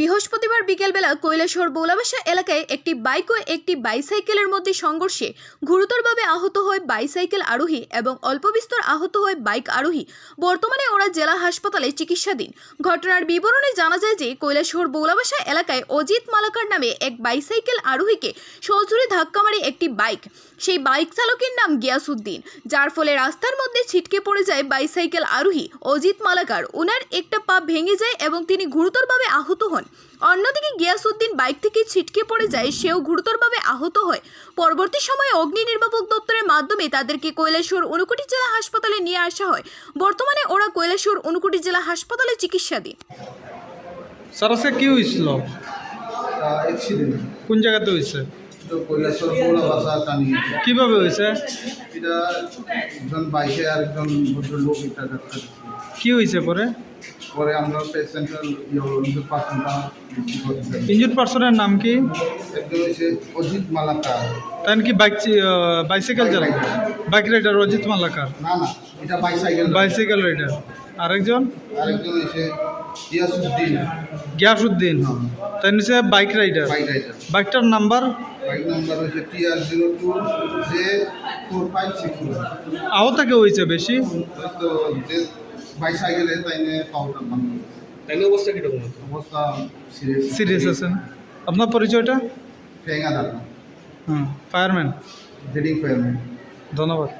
বৃহস্পতিবার বিকেলবেলা কৈলাসহর বৌলাবাসা এলাকায় একটি বাইক ও একটি বাইসাইকেলের মধ্যে সংঘর্ষে গুরুতরভাবে আহত হয় বাইসাইকেল আরোহী এবং অল্প বিস্তর আহত হয় বাইক আরোহী। বর্তমানে ওরা জেলা হাসপাতালে চিকিৎসাধীন। ঘটনার বিবরণে জানা যায় যে কৈলাসহর বৌলাবাসা এলাকায় অজিত মালাকার নামে এক বাইসাইকেল আরোহীকে সজোরে ধাক্কা মারে একটি বাইক। সেই বাইক চালকের নাম গিয়াসুদ্দিন যার ফলে রাস্তার মধ্যে ছিটকে পড়ে যায় বাইসাইকেল আরোহী অজিত মালাকার। ওনার একটা পা ভেঙে যায় এবং তিনি গুরুতরভাবে আহত হন। অন্যদিকে গিয়াসুদ্দিন বাইক থেকে ছিটকে পড়ে যায় সেও গুরুতরভাবে আহত হয়। পরবর্তী সময়ে অগ্নি নির্বাপক দপ্তরের মাধ্যমে তাদেরকে কৈলাসহর অনুকুটি জেলা হাসপাতালে নিয়ে আসা হয়। বর্তমানে ওরা কৈলাসহর অনুকুটি জেলা হাসপাতালে চিকিৎসাধীন। স্যার আজকে কি হয়েছিল? অ্যাক্সিডেন্ট কোন জায়গাতে হয়েছে? কৈলাসর বড় বাসা টানি কীভাবে হয়েছে? এটা একজন বাইকে আর একজন ভদ্রলোক এটা ডাক্তার কি হয়েছে পরে? পরে আমরা পেশেন্টের বিক্রি ইঞ্জুর পার্সনের নাম কি? একজন হচ্ছে অজিত মালাকা তাই কি বাইক বাইসাইকেল চালায়? Bike rider Ajit Malakar? না না এটা বাইসাইকেল বাইসাইকেল রাইডার আরেকজন? আরেকজন হচ্ছে ইয়াসুদ্দিন গিয়াসুদ্দিন তাই নিচে বাইক রাইডার বাইক রাইডার বাইকটার নাম্বার বাইক নাম্বার হচ্ছে T zero two J four five six আহত কে হয়েছে বেশি? তো যে বাইসাইকেলে তাই নিয়ে পাওয়াটা তাইলে অবস্থা কীরকম অবস্থা সিরিয়াস সিরিয়াস আছেন। আপনার পরিচয়টা? ফেঙ্গা দাঁড়া হুম ফায়ারম্যান জেডিং ফায়ারম্যান ধন্যবাদ।